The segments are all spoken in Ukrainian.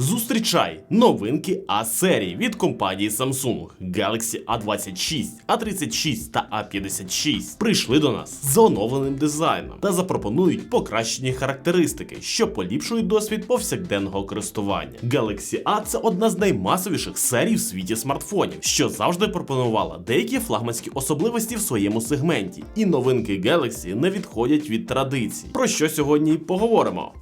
Зустрічай новинки А серії від компанії Samsung Galaxy A26, A36 та A56 прийшли до нас з оновленим дизайном та запропонують покращені характеристики, що поліпшують досвід повсякденного користування. Galaxy A це одна з наймасовіших серій в світі смартфонів, що завжди пропонувала деякі флагманські особливості в своєму сегменті, і новинки Galaxy не відходять від традицій. Про що сьогодні поговоримо.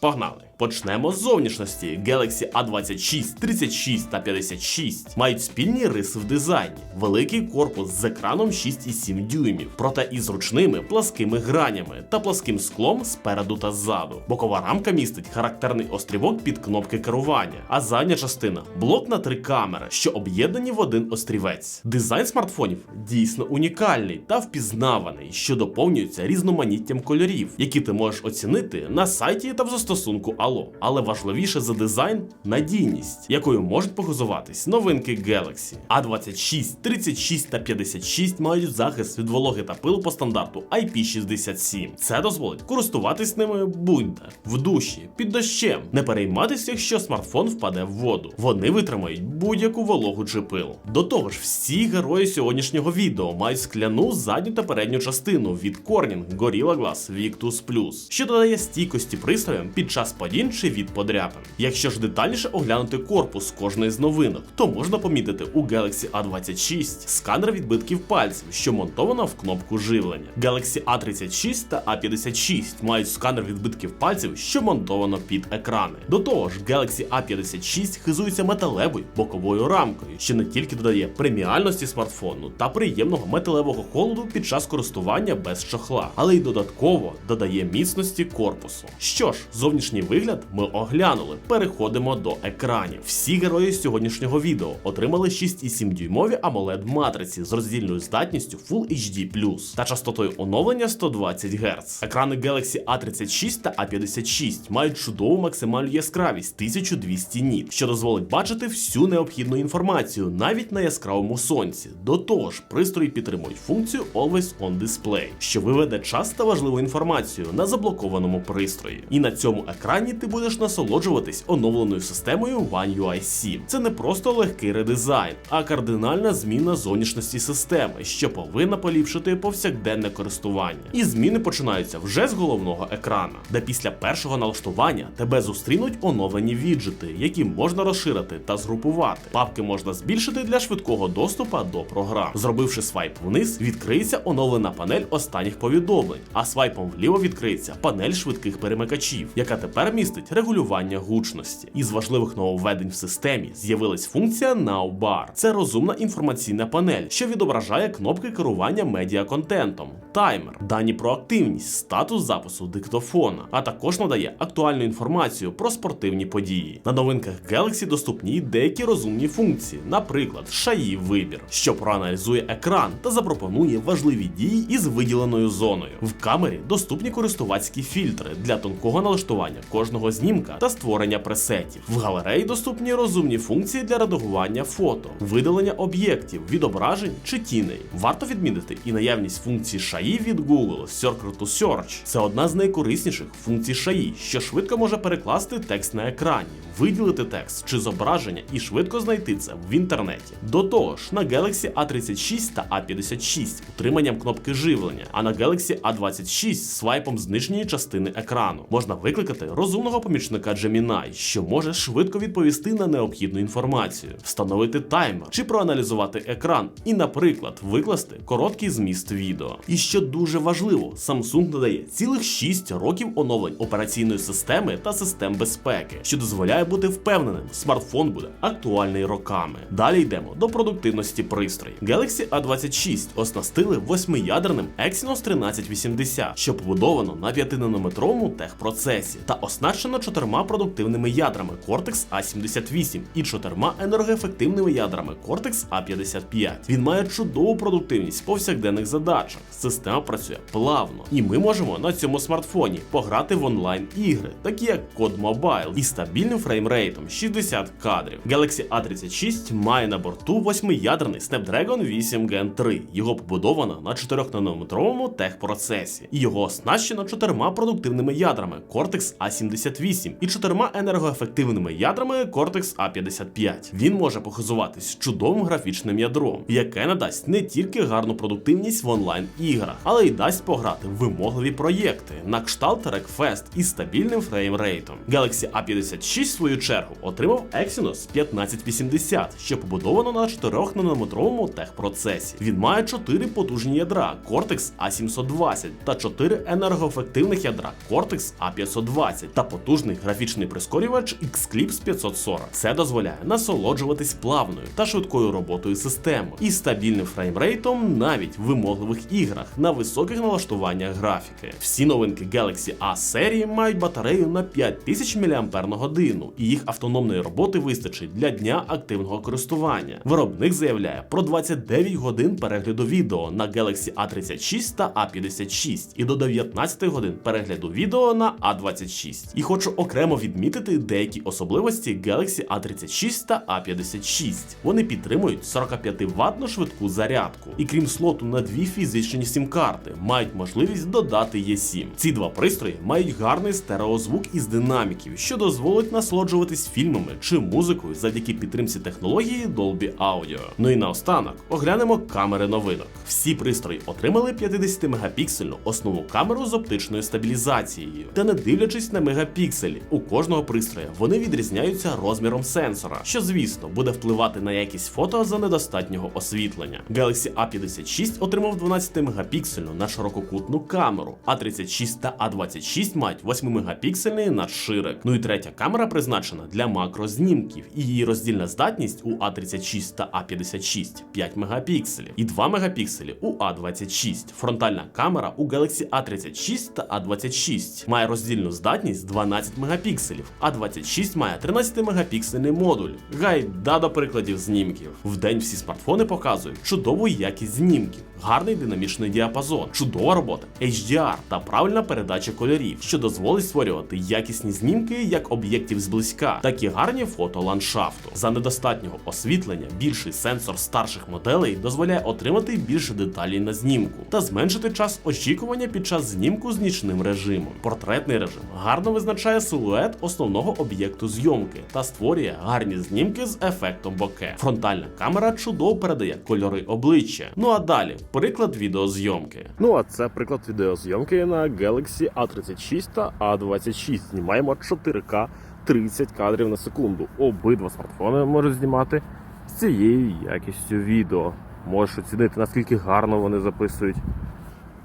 Погнали! Почнемо з зовнішності. Galaxy A26, 36 та 56 мають спільні риси в дизайні. Великий корпус з екраном 6,7 дюймів, проте із зручними пласкими гранями та пласким склом спереду та ззаду. Бокова рамка містить характерний острівок під кнопки керування, а задня частина блок на три камери, що об'єднані в один острівець. Дизайн смартфонів дійсно унікальний та впізнаваний, що доповнюється різноманіттям кольорів, які ти можеш оцінити на сайті та в застосунку Allo. Але важливіше за дизайн надійність, якою можуть похизуватись новинки Galaxy. A26, 36 та 56 мають захист від вологи та пилу по стандарту IP67. Це дозволить користуватись ними будь-де, в душі, під дощем, не перейматися, якщо смартфон впаде в воду. Вони витримають будь-яку вологу чи пил. До того ж, всі герої сьогоднішнього відео мають скляну задню та передню частину від Corning Gorilla Glass Victus Plus, що додає стійкості пристроям під час падінь чи від подряпин. Якщо ж детальніше оглянути корпус кожної з новинок, то можна помітити у Galaxy A26 сканер відбитків пальців, що монтовано в кнопку живлення. Galaxy A36 та A56 мають сканер відбитків пальців, що монтовано під екрани. До того ж, Galaxy A56 хизується металевою боковою рамкою, що не тільки додає преміальності смартфону та приємного металевого холоду під час користування без чохла, але й додатково додає міцності корпусу. Що ж, зовнішній вигляд ми оглянули. Переходимо до екранів. Всі герої сьогоднішнього відео отримали 6,7 дюймові AMOLED матриці з роздільною здатністю Full HD+, та частотою оновлення 120 Гц. Екрани Galaxy A36 та A56 мають чудову максимальну яскравість 1200 ніт, що дозволить бачити всю необхідну інформацію навіть на яскравому сонці. До того ж, пристрої підтримують функцію Always On Display, що виведе час та важливу інформацію на заблокованому пристрої. І на цьому екрані ти будеш насолоджуватись оновленою системою One UI 7. Це не просто легкий редизайн, а кардинальна зміна зовнішності системи, що повинна поліпшити повсякденне користування. І зміни починаються вже з головного екрана, де після першого налаштування тебе зустрінуть оновлені віджити, які можна розширити та згрупувати. Папки можна збільшити для швидкого доступу до програм. Зробивши свайп вниз, відкриється оновлена панель останніх повідомлень, а свайпом вліво відкриється панель швидких перемикачів, яка тепер містить регулювання гучності. Із важливих нововведень в системі з'явилась функція Now Bar. Це розумна інформаційна панель, що відображає кнопки керування медіаконтентом, таймер, дані про активність, статус запису диктофона, а також надає актуальну інформацію про спортивні події. На новинках Galaxy доступні деякі розумні функції, наприклад, шаї вибір, що проаналізує екран та запропонує важливі дії із виділеною зоною. В камері доступні користувацькі фільтри для тонкого налаштування кожного знімка та створення пресетів. В галереї доступні розумні функції для редагування фото, видалення об'єктів, відображень чи тіней. Варто відмітити і наявність функції шаї від Google Circle to Search. Це одна з найкорисніших функцій шаї, що швидко може перекласти текст на екрані, виділити текст чи зображення і швидко знайти це в інтернеті. До того ж, на Galaxy A36 та A56 утриманням кнопки живлення, а на Galaxy A26 свайпом з нижньої частини екрану можна викликати розумного помічника Gemini, що може швидко відповісти на необхідну інформацію, встановити таймер чи проаналізувати екран, і, наприклад, викласти короткий зміст відео. І що дуже важливо, Samsung додає цілих 6 років оновлень операційної системи та систем безпеки, що дозволяє бути впевненим, смартфон буде актуальний роками. Далі йдемо до продуктивності пристроїв. Galaxy A26 оснастили восьмиядерним Exynos 1380, що побудовано на 5-нанометровому техпроцесі та оснащено чотирма продуктивними ядрами Cortex A78 і чотирма енергоефективними ядрами Cortex A55. Він має чудову продуктивність в повсякденних задачах. Система працює плавно, і ми можемо на цьому смартфоні пограти в онлайн ігри, такі як COD Mobile, і стабільним фреймрейтом 60 кадрів. Galaxy A36 має на борту восьмиядерний Snapdragon 8 Gen 3. Його побудовано на 4-нанометровому техпроцесі, і його оснащено чотирма продуктивними ядрами Cortex A70 A78 і чотирма енергоефективними ядрами Cortex A55. Він може похизуватись чудовим графічним ядром, яке надасть не тільки гарну продуктивність в онлайн-іграх, але й дасть пограти вимогливі проєкти на кшталт Wreckfest із стабільним фреймрейтом. Galaxy A56, в свою чергу, отримав Exynos 1580, що побудовано на 4-нанометровому техпроцесі. Він має 4 потужні ядра Cortex A720 та 4 енергоефективних ядра Cortex A520 та потужний графічний прискорювач Xclipse 540. Це дозволяє насолоджуватись плавною та швидкою роботою системи і стабільним фреймрейтом навіть в вимогливих іграх на високих налаштуваннях графіки. Всі новинки Galaxy A серії мають батарею на 5000 мАч, і їх автономної роботи вистачить для дня активного користування. Виробник заявляє про 29 годин перегляду відео на Galaxy A36 та A56 і до 19 годин перегляду відео на A26. І хочу окремо відмітити деякі особливості Galaxy A36 та A56. Вони підтримують 45 ваттну швидку зарядку, і крім слоту на дві фізичні сім-карти, мають можливість додати E7. Ці два пристрої мають гарний стереозвук із динаміків, що дозволить насолоджуватись фільмами чи музикою завдяки підтримці технології Dolby Audio. Ну і наостанок оглянемо камери новинок. Всі пристрої отримали 50-мегапіксельну основну камеру з оптичною стабілізацією. Та не дивлячись на мегапікселі, у кожного пристроя вони відрізняються розміром сенсора, що звісно буде впливати на якість фото за недостатнього освітлення. Galaxy A56 отримав 12-мегапіксельну на ширококутну камеру, а 36 та A26 мають 8-мегапіксельний надширик. Ну і третя камера призначена для макрознімків, і її роздільна здатність у A36 та A56 5 мегапікселів і 2 мегапікселі у A26. Фронтальна камера у Galaxy A36 та A26 має роздільну здатність 12 мегапікселів, а 26 має 13-мегапіксельний модуль. Гайда до прикладів знімків. Вдень всі смартфони показують чудову якість знімків, гарний динамічний діапазон, чудова робота, HDR та правильна передача кольорів, що дозволить створювати якісні знімки як об'єктів зблизька, так і гарні фото ландшафту. За недостатнього освітлення більший сенсор старших моделей дозволяє отримати більше деталей на знімку та зменшити час очікування під час знімку з нічним режимом. Портретний режим гарно визначає силует основного об'єкту зйомки та створює гарні знімки з ефектом боке. Фронтальна камера чудово передає кольори обличчя. Ну а далі приклад відеозйомки. Ну а це приклад відеозйомки на Galaxy A36 та A26. Знімаємо 4К 30 кадрів на секунду. Обидва смартфони можуть знімати з цією якістю відео. Можеш оцінити, наскільки гарно вони записують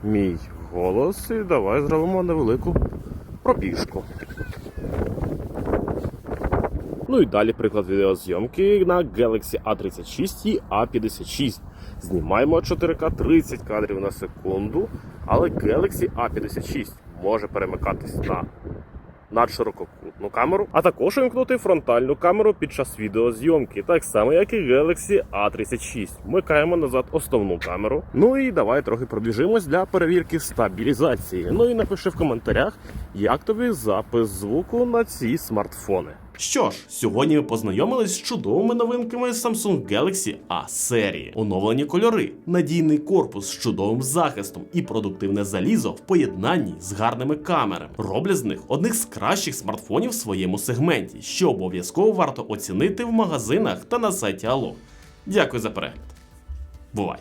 мій голос. І давай зробимо невелику пробіжку. Ну і далі приклад відеозйомки на Galaxy A36 і A56. Знімаємо 4К 30 кадрів на секунду, але Galaxy A56 може перемикатись на надширококутну камеру, а також вимкнути фронтальну камеру під час відеозйомки, так само як і Galaxy A36. Вмикаємо назад основну камеру. Ну і давай трохи пробіжимось для перевірки стабілізації. Ну і напиши в коментарях, як тобі запис звуку на ці смартфони. Що ж, сьогодні ми познайомились з чудовими новинками Samsung Galaxy A серії. Оновлені кольори, надійний корпус з чудовим захистом і продуктивне залізо в поєднанні з гарними камерами. Роблять з них одних з кращих смартфонів в своєму сегменті, що обов'язково варто оцінити в магазинах та на сайті Allo. Дякую за перегляд. Бувай!